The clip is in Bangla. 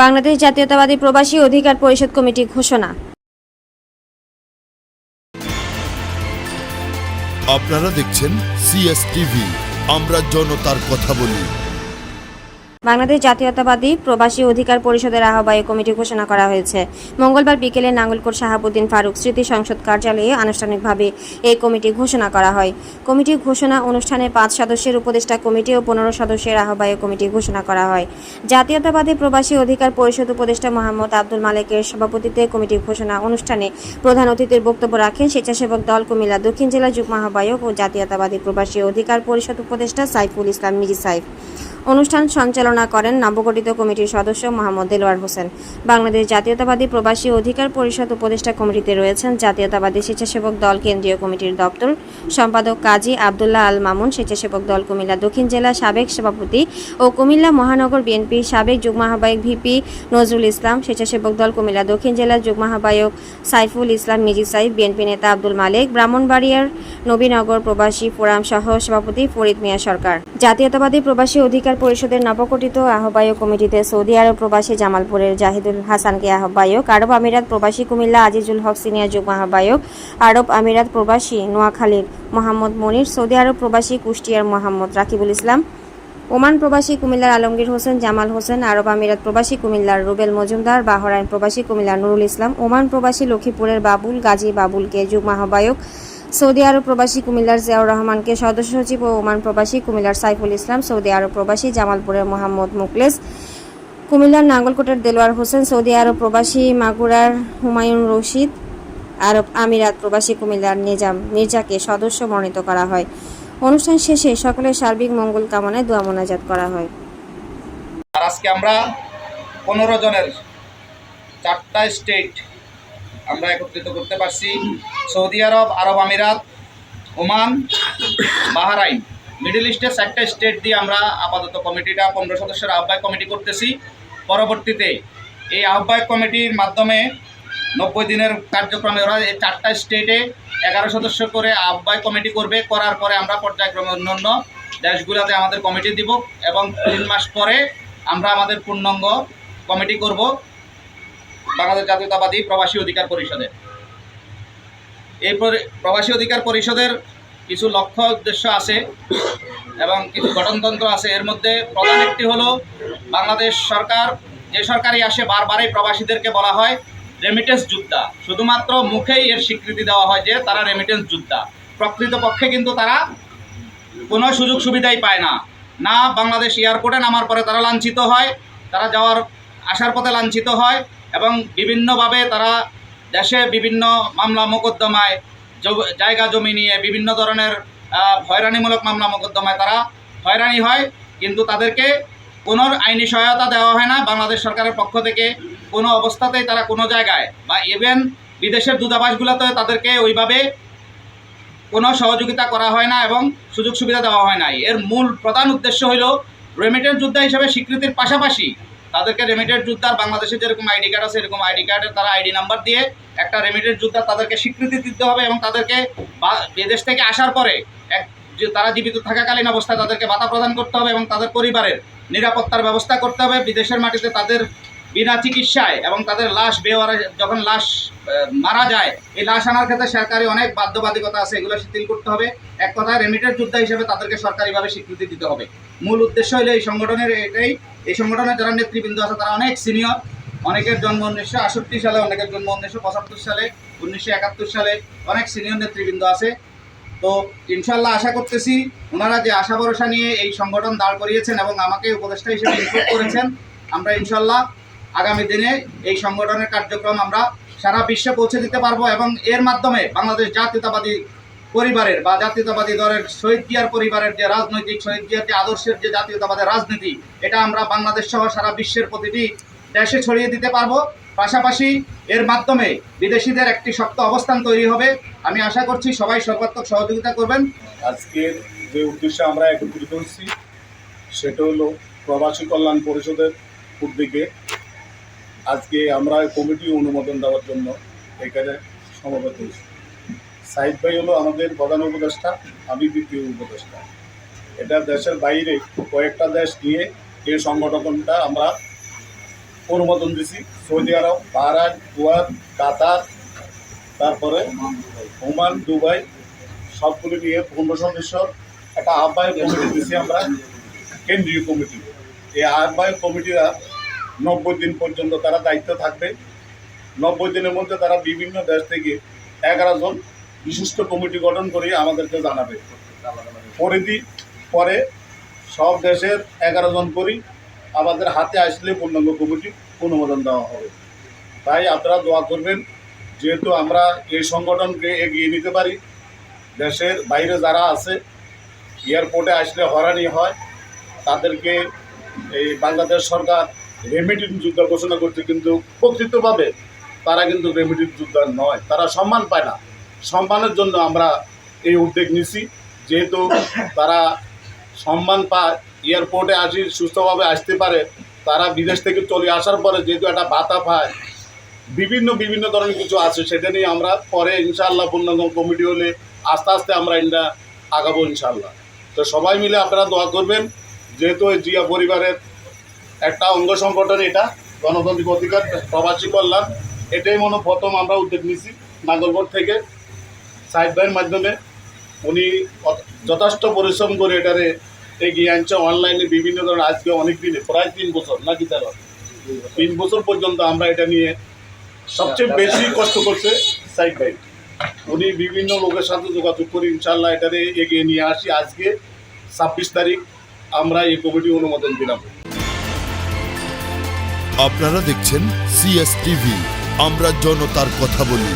বাংলাদেশ জাতীয়তাবাদী প্রবাসী অধিকার পরিষদ কমিটি ঘোষণা। আপনারা দেখছেন সিএসটিভি আমরা জনতার কথা বলি। বাংলাদেশ জাতীয়তাবাদী প্রবাসী অধিকার পরিষদের আহ্বায়ক কমিটি ঘোষণা করা হয়েছে। মঙ্গলবার বিকেলে নাঙ্গলকোট শাহাবুদ্দিন ফারুক স্মৃতি সংসদ কার্যালয়ে আনুষ্ঠানিকভাবে এই কমিটি ঘোষণা করা হয়। কমিটির ঘোষণা অনুষ্ঠানে পাঁচ সদস্যের উপদেষ্টা কমিটি ও পনেরো সদস্যের আহ্বায়ক কমিটি ঘোষণা করা হয়। জাতীয়তাবাদী প্রবাসী অধিকার পরিষদ উপদেষ্টা মোহাম্মদ আব্দুল মালেকের সভাপতিত্বে কমিটি ঘোষণা অনুষ্ঠানে প্রধান অতিথির বক্তব্য রাখেন স্বেচ্ছাসেবক দল কুমিল্লা, দক্ষিণ জেলা যুগ্ম আহ্বায়ক ও জাতীয়তাবাদী প্রবাসী অধিকার পরিষদ উপদেষ্টা সাইফুল ইসলাম মিজি সাইফ। অনুষ্ঠান সঞ্চালনা করেন নবগঠিত কমিটির সদস্য মোহাম্মদ দেলোয়ার হোসেন। বাংলাদেশ জাতীয়তাবাদী প্রবাসী অধিকার পরিষদ উপদেষ্টা কমিটিতে রয়েছেন জাতীয়তাবাদী স্বেচ্ছাসেবক দল কেন্দ্রীয় কমিটির দপ্তর সম্পাদক কাজী আবদুল্লাহ আল মামুন, স্বেচ্ছাসেবক দল কুমিল্লা দক্ষিণ জেলা সাবেক সভাপতি ও কুমিল্লা মহানগর বিএনপি সাবেক যুগ্ম আহ্বায়ক ভিপি নজরুল ইসলাম, স্বেচ্ছাসেবক দল কুমিল্লা দক্ষিণ জেলার যুগ্ম আহ্বায়ক সাইফুল ইসলাম মিজি সাইফ, বিএনপি নেতা আব্দুল মালেক, ব্রাহ্মণবাড়িয়ার নবীনগর প্রবাসী ফোরাম সহ সভাপতি ফরিদ মিয়া সরকার। জাতীয়তাবাদী প্রবাসী অধিকার পরিষদের নবগঠিত আহ্বায়ক কমিটিতে সৌদি আরব প্রবাসী জামালপুরের জাহিদুল হাসানকে আহ্বায়ক, আরব আমিরাত প্রবাসী কুমিল্লা আজিজুল হক সিনিয়র যুগ্ম আহ্বায়ক, আরব আমিরাত প্রবাসী নোয়াখালীর মোহাম্মদ মনির, সৌদি আরব প্রবাসী কুষ্টিয়ার মোহাম্মদ রাকিবুল ইসলাম, ওমান প্রবাসী কুমিল্লার আলমগীর হোসেন, জামাল হোসেন, আরব আমিরাত প্রবাসী কুমিল্লার রুবেল মজুমদার, বাহরাইন প্রবাসী কুমিল্লার নুরুল ইসলাম, ওমান প্রবাসী লক্ষ্মীপুরের বাবুল গাজী বাবুলকে যুগ্ম আহ্বায়ক সৌদি আরব প্রবাসী কুমিল্লার জিয়াউর রহমানকে সদস্য সচিব ও ওমান প্রবাসী কুমিল্লার সাইফুল ইসলাম, সৌদি আরব প্রবাসী জামালপুরের মোহাম্মদ মুকলেস, কুমিল্লার নাঙ্গলকোটের দেলোয়ার হোসেন, সৌদি আরব প্রবাসী মাগুরার হুমায়ুন রশিদ, আরব আমিরাত প্রবাসী কুমিল্লার নিজাম মির্জাকে সদস্য মনোনীত করা হয়। অনুষ্ঠান শেষে সকলের সার্বিক মঙ্গল কামনায় দোয়া মোনাজাত করা হয়। আর আজকে আমরা পনেরো জনের চারটা স্টেট আমরা একত্রিত করতে পারছি। সৌদি আরব আরব আমিরাত, ওমান, বাহারাইন। মিডল ইস্টের চারটা স্টেট দিয়ে আমরা আপাতত কমিটিটা পনেরো সদস্যের আহ্বায়ক কমিটি করতেছি। পরবর্তীতে এই আহ্বায়ক কমিটির মাধ্যমে নব্বই দিনের কার্যক্রমে ওরা এই চারটা স্টেটে এগারো সদস্য করে আহ্বায়ক কমিটি করবে। করার পরে আমরা পর্যায়ক্রমে অন্যান্য দেশগুলোতে আমাদের কমিটি দিব এবং তিন মাস পরে আমরা আমাদের পূর্ণাঙ্গ কমিটি করব। বাংলাদেশ জাতীয়তাবাদী প্রবাসী অধিকার পরিষদের। এই প্রবাসী অধিকার পরিষদের কিছু লক্ষ্য উদ্দেশ্য আছে এবং কিছু গঠনতন্ত্র আছে। এর মধ্যে প্রধান একটি হলো বাংলাদেশ সরকার, যে সরকারই আসে বারবারই প্রবাসীদেরকে বলা হয় রেমিটেন্স যোদ্ধা। শুধুমাত্র মুখেই এর স্বীকৃতি দেওয়া হয় যে তারা রেমিটেন্স যোদ্ধা। প্রকৃতপক্ষে কিন্তু তারা কোনো সুযোগ সুবিধাই পায় না। না বাংলাদেশ এয়ারপোর্টে নামার পরে তারা লাঞ্ছিত হয়, তারা যাওয়ার, আসার পথে লাঞ্ছিত হয় এবং বিভিন্নভাবে তারা দেশে বিভিন্ন মামলা মোকদ্দমায় জায়গা জমি নিয়ে বিভিন্ন ধরনের হয়রানিমূলক মামলা মোকদ্দমায় তারা হয়রানি হয়। কিন্তু তাদেরকে কোনো আইনি সহায়তা দেওয়া হয় না। বাংলাদেশ সরকারের পক্ষ থেকে কোনো অবস্থাতেই তারা কোনো জায়গায় বা ইভেন বিদেশের দূতাবাসগুলোতে তাদেরকে ওইভাবে কোনো সহযোগিতা করা হয় না এবং সুযোগ সুবিধা দেওয়া হয় নাই। এর মূল প্রধান উদ্দেশ্য হলো রেমিটেন্স যোদ্ধা হিসেবে স্বীকৃতির পাশাপাশি তাদেরকে রেমিটেন্স যোদ্ধার বাংলাদেশে যেরকম আইডি কার্ড আছে, এরকম আইডি কার্ডের তারা আইডি নাম্বার দিয়ে একটা রেমিটেন্স যোদ্ধা তাদেরকে স্বীকৃতি দিতে হবে এবং তাদেরকে বিদেশ থেকে আসার পরে এক তারা জীবিত থাকাকালীন অবস্থায় তাদেরকে ভাতা প্রদান করতে হবে এবং তাদের পরিবারের নিরাপত্তার ব্যবস্থা করতে হবে। বিদেশের মাটিতে তাদের বিনা চিকিৎসায় এবং তাদের লাশ বেওয়ারা যখন লাশ মারা যায়, এই লাশ আনার ক্ষেত্রে সরকারি অনেক বাধ্যবাধকতা আছে, এগুলো শিথিল করতে হবে। এক কথায় রেমিটেড যোদ্ধা হিসেবে তাদেরকে সরকারিভাবে স্বীকৃতি দিতে হবে। মূল উদ্দেশ্য হলো এই সংগঠনের এটাই এই সংগঠনের যারা নেতৃবৃন্দ আছে, তারা অনেক সিনিয়র অনেকের জন্ম উনিশশো আষট্টি সালে, অনেকের জন্ম উনিশশো পঁচাত্তর সালে, উনিশশো একাত্তর সালে অনেক সিনিয়র নেতৃবৃন্দ আছে। তো ইনশাল্লাহ আশা করতেছি ওনারা যে আশা ভরসা নিয়ে এই সংগঠন দাঁড় করিয়েছেন এবং আমাকে উপদেষ্টা হিসেবে ইনক্লুড করেছেন, আমরা ইনশাল্লাহ আগামী দিনে এই সংগঠনের কার্যক্রম আমরা সারা বিশ্বে পৌঁছে দিতে পারব এবং এর মাধ্যমে বাংলাদেশ জাতীয়তাবাদী পরিবারের বা জাতীয়তাবাদী দলের শহীদ জিয়ার পরিবারের যে রাজনৈতিক শহীদ জিয়ার যে আদর্শের যে জাতীয়তাবাদের রাজনীতি, এটা আমরা বাংলাদেশ সহ সারা বিশ্বের প্রতিটি দেশে ছড়িয়ে দিতে পারব। পাশাপাশি এর মাধ্যমে বিদেশিদের একটি শক্ত অবস্থান তৈরি হবে। আমি আশা করছি সবাই সর্বাত্মক সহযোগিতা করবেন। আজকের যে উদ্দেশ্যে আমরা একত্রিত হচ্ছি সেটা হলো প্রবাসী কল্যাণ পরিষদের উদ্যোগে আজকে আমরা কমিটি অনুমোদন দেওয়ার জন্য এখানে সমবেত হয়েছি। সাইদ ভাই হলো আমাদের প্রধান উপদেষ্টা, আমি দ্বিতীয় উপদেষ্টা। এটা দেশের বাইরে কয়েকটা দেশ নিয়ে এই সংগঠনটা আমরা অনুমোদন দিছি, সৌদি আরব, বাহরাইন, কুয়াত, কাতার, তারপরে ওমান, দুবাই, সবগুলি নিয়ে পনেরো সদস্যর একটা আহ্বায়ক কমিটি দিছি আমরা, কেন্দ্রীয় কমিটি। এই আহ্বায়ক কমিটিরা নব্বই দিন পর্যন্ত তারা দায়িত্ব থাকবে। নব্বই দিনের মধ্যে তারা বিভিন্ন দেশ থেকে এগারো জন বিশিষ্ট কমিটি গঠন করে আমাদেরকে জানাবে। পরিধি পরে সব দেশের এগারো জন করি, আমাদের হাতে আসলে পূর্ণাঙ্গ কমিটি অনুমোদন দেওয়া হবে। তাই আপনারা দোয়া করবেন, যেহেতু আমরা এই সংগঠনকে এগিয়ে নিতে পারি, দেশের বাইরে যারা আছে, এয়ারপোর্টে আসলে হরানি হয়, তাদেরকে এই বাংলাদেশ সরকার রেমিডিন যুদ্ধ ঘোষণা করছে, কিন্তু প্রকৃতভাবে তারা কিন্তু রেমিডিন যুদ্ধ নয়, তারা সম্মান পায় না। সম্মানের জন্য আমরা এই উদ্যোগ নিছি। যেহেতু তারা সম্মান পায়, এয়ারপোর্টে আসি, সুস্থভাবে আসতে পারে, তারা বিদেশ থেকে চলে আসার পরে যেহেতু একটা ভাতা পায়, বিভিন্ন বিভিন্ন ধরনের কিছু আছে, সেটা নিয়ে আমরা পরে ইনশাআল্লাহ পূর্ণাঙ্গ কমিটি হলে আস্তে আস্তে আমরা এটা আগাবো ইনশাআল্লাহ। তো সবাই মিলে আপনারা দোয়া করবেন, যেহেতু জিয়া পরিবারের একটা অঙ্গ সংগঠন এটা, গণতান্ত্রিক অধিকার, প্রবাসী কল্যাণ, এটাই মনে প্রথম আমরা উদ্যোগ নিছি, নাগরকোট থেকে। সাইড ভাইয়ের মাধ্যমে উনি যথেষ্ট পরিশ্রম করে এটারে এগিয়ে আনছে। অনলাইনে বিভিন্ন ধরনের, আজকে অনেক দিনে, প্রায় তিন বছর, নাকি তার? তিন বছর পর্যন্ত আমরা এটা নিয়ে সবচেয়ে বেশি কষ্ট করছে সাইড ভাই উনি বিভিন্ন লোকের সাথে যোগাযোগ করে ইনশাল্লাহ এটারে এগিয়ে নিয়ে আসি। আজকে ছাব্বিশ তারিখ আমরা এই কমিটি অনুমোদন দিলাম। আপনারা দেখছেন সিএস টিভি আমরা জনতার কথা বলি।